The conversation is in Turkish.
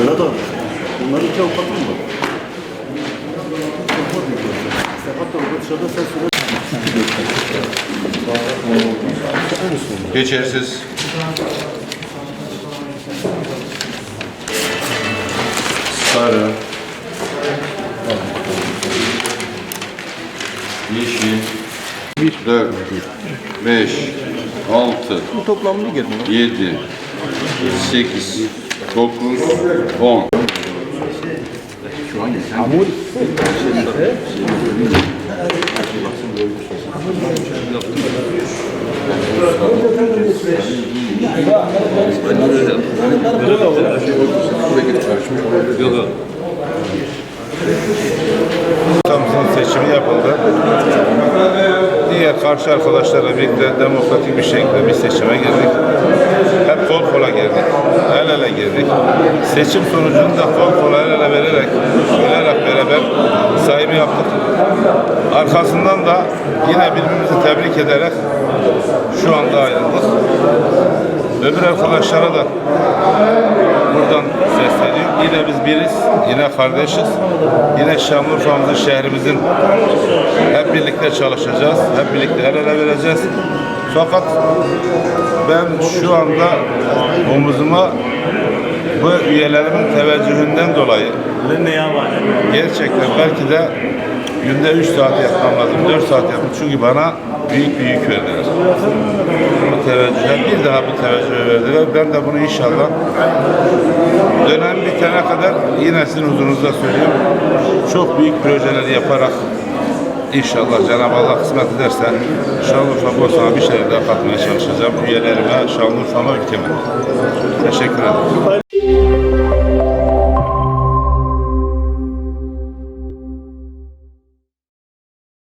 Öyle de Bunların iki avukatı mı var? Sakat avukat dışarıda sen süre... Geçersiz. Sarı. Yeşil. 4, 5, 6, Bu toplamını gelmiyor. 7, gelin. Yedi. Sekiz. Dokuz. On. Muhtarımızın seçimi yapıldı. Diğer karşı arkadaşlarla birlikte demokratik bir şekilde bir seçime girdik. Hep kol kola girdik. El ele girdik. Seçim sonucunu da kol kola el ele vererek, beraber sahibi yaptık. Arkasından da yine birbirimizi tebrik ederek şu anda ayrıldık. Öbür arkadaşlara da buradan sesleniyorum. Yine biz biriz, yine kardeşiz. Yine Şanlıurfa'mızın, şehrimizin hep birlikte çalışacağız. Hep birlikte el ele vereceğiz. Fakat ben şu anda omuzuma üyelerimin teveccühünden dolayı gerçekten belki de günde 3 saat yapmam lazım, 4 saat yapmam. Çünkü bana büyük bir yük verdiler. Bu teveccühler bir daha bu teveccühe verdiler. Ben de bunu inşallah dönem bitene kadar yine sizin huzurunuzda söylüyorum. Çok büyük projeler yaparak İnşallah Cenab-ı Allah kısmet ederse Şanlıurfa Bostan'a bir şeyler daha katmaya çalışacağım. Üyelerime, Şanlıurfa'ma, ülkeme. Teşekkür ederim.